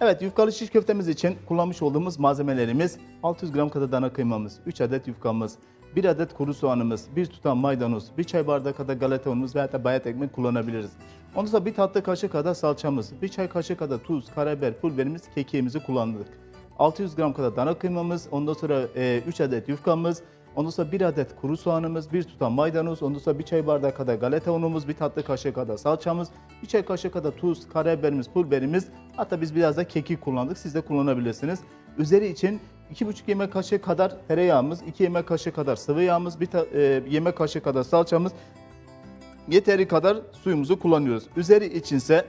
Evet yufkalı şiş köftemiz için kullanmış olduğumuz malzemelerimiz 600 gram kadar dana kıymamız, 3 adet yufkamız, 1 adet kuru soğanımız, 1 tutam maydanoz, 1 çay bardağı kadar galeta unumuz veya da bayat ekmek kullanabiliriz. Ondan sonra 1 tatlı kaşığı kadar salçamız, 1 çay kaşığı kadar tuz, karabiber, pul biberimiz, kekiğimizi kullandık. 600 gram kadar dana kıymamız, ondan sonra 3 adet yufkamız, ondan sonra 1 adet kuru soğanımız, 1 tutam maydanoz, ondan sonra 1 çay bardağı kadar galeta unumuz, 1 tatlı kaşığı kadar salçamız, 1 çay kaşığı kadar tuz, karabiberimiz, pul biberimiz, hatta biz biraz da kekik kullandık. Siz de kullanabilirsiniz. Üzeri için 2,5 yemek kaşığı kadar tereyağımız, 2 yemek kaşığı kadar sıvı yağımız, 1 yemek kaşığı kadar salçamız, yeteri kadar suyumuzu kullanıyoruz. Üzeri içinse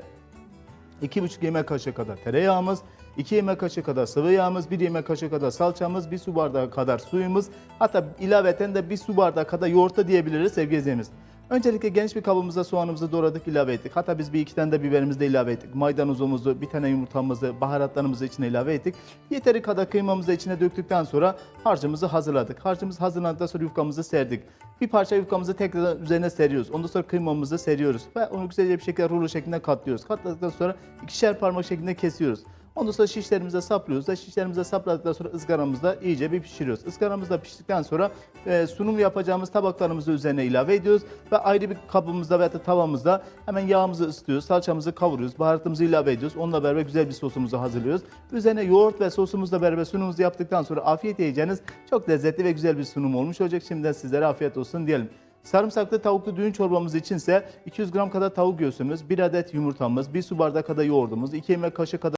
2,5 yemek kaşığı kadar tereyağımız, 2 yemek kaşığı kadar sıvı yağımız, 1 yemek kaşığı kadar salçamız, 1 su bardağı kadar suyumuz, hatta ilaveten de 1 su bardağı kadar yoğurt da diyebiliriz sevgili izleyicilerimiz. Öncelikle geniş bir kabımıza soğanımızı doğradık, ilave ettik. Hatta biz bir iki tane de biberimizi de ilave ettik. Maydanozumuzu, bir tane yumurtamızı, baharatlarımızı içine ilave ettik. Yeteri kadar kıymamızı içine döktükten sonra harcımızı hazırladık. Harcımız hazırlandıktan sonra yufkamızı serdik. Bir parça yufkamızı tekrar üzerine seriyoruz. Ondan sonra kıymamızı seriyoruz ve onu güzelce bir şekilde rulo şeklinde katlıyoruz. Katladıktan sonra ikişer parmak şeklinde kesiyoruz. Ondan sonra şişlerimize saplıyoruz da şişlerimize sapladıktan sonra ızgaramızda iyice bir pişiriyoruz. Izgaramızda piştikten sonra e, sunum yapacağımız tabaklarımızı üzerine ilave ediyoruz ve ayrı bir kabımızda veya da tavamızda hemen yağımızı ısıtıyoruz, salçamızı kavuruyoruz, baharatımızı ilave ediyoruz. Onunla beraber güzel bir sosumuzu hazırlıyoruz. Üzerine yoğurt ve sosumuzla beraber sunumumuzu yaptıktan sonra afiyet yiyeceğiniz çok lezzetli ve güzel bir sunum olmuş olacak. Şimdiden sizlere afiyet olsun diyelim. Sarımsaklı tavuklu düğün çorbamız içinse 200 gram kadar tavuk göğsümüz, 1 adet yumurtamız, 1 su bardağı kadar yoğurdumuz, 2 yemek kaşığı kadar